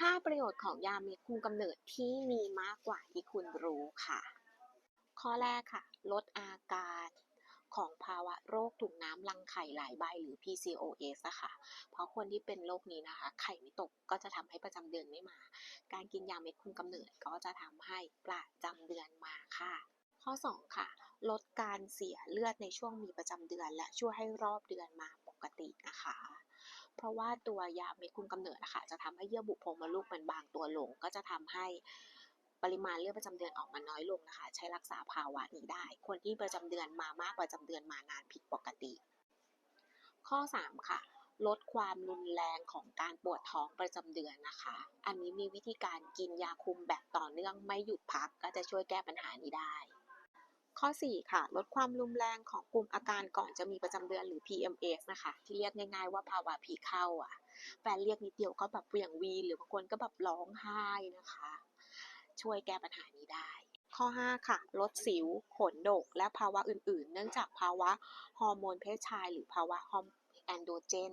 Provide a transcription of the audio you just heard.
5 ประโยชน์ของยาเม็ดคุมกำเนิดที่มีมากกว่าที่คุณรู้ค่ะ ข้อแรกค่ะ ลดอาการของภาวะโรคถุงน้ำรังไข่หลายใบหรือ PCOS อะค่ะ เพราะคนที่เป็นโรคนี้นะคะ ไข่ไม่ตกก็จะทำให้ประจำเดือนไม่มา การกินยาเม็ดคุมกำเนิดก็จะทำให้ประจำเดือนมาค่ะ ข้อ 2 ค่ะ ลดการเสียเลือดในช่วงมีประจำเดือน และช่วยให้รอบเดือนมาปกตินะคะ เพราะว่าตัวยาเม็ดคุมกำเนิดอะค่ะจะทำให้เยื่อบุโพรงมดลูกมันบางตัวลง ก็จะทำให้ปริมาณเลือดประจำเดือนออกมาน้อยลงนะคะ ใช้รักษาภาวะนี้ได้ คนที่ประจำเดือนมามากประจำเดือนมานานผิดปกติ ข้อ 3 ค่ะ ลดความรุนแรงของการปวดท้องประจำเดือนนะคะ อันนี้มีวิธีการกินยาคุมแบบต่อเนื่องไม่หยุดพักก็จะช่วยแก้ปัญหานี้ได้ ข้อ 4 ค่ะ ลดความรุนแรงของกลุ่มอาการก่อนจะมีประจำเดือนหรือ PMS นะคะ ที่เรียกง่ายๆว่าภาวะผีเข้าอะแฟนเรียกนิดเดียวก็แบบเหวี่ยงวี หรือบางคนก็แบบร้องไห้นะคะ ช่วยแก้ปัญหานี้ได้ ข้อ 5 ค่ะ ลดสิว ขนดก และภาวะอื่นๆ เนื่องจากภาวะฮอร์โมนเพศชาย หรือภาวะฮอร์แอนโดเจน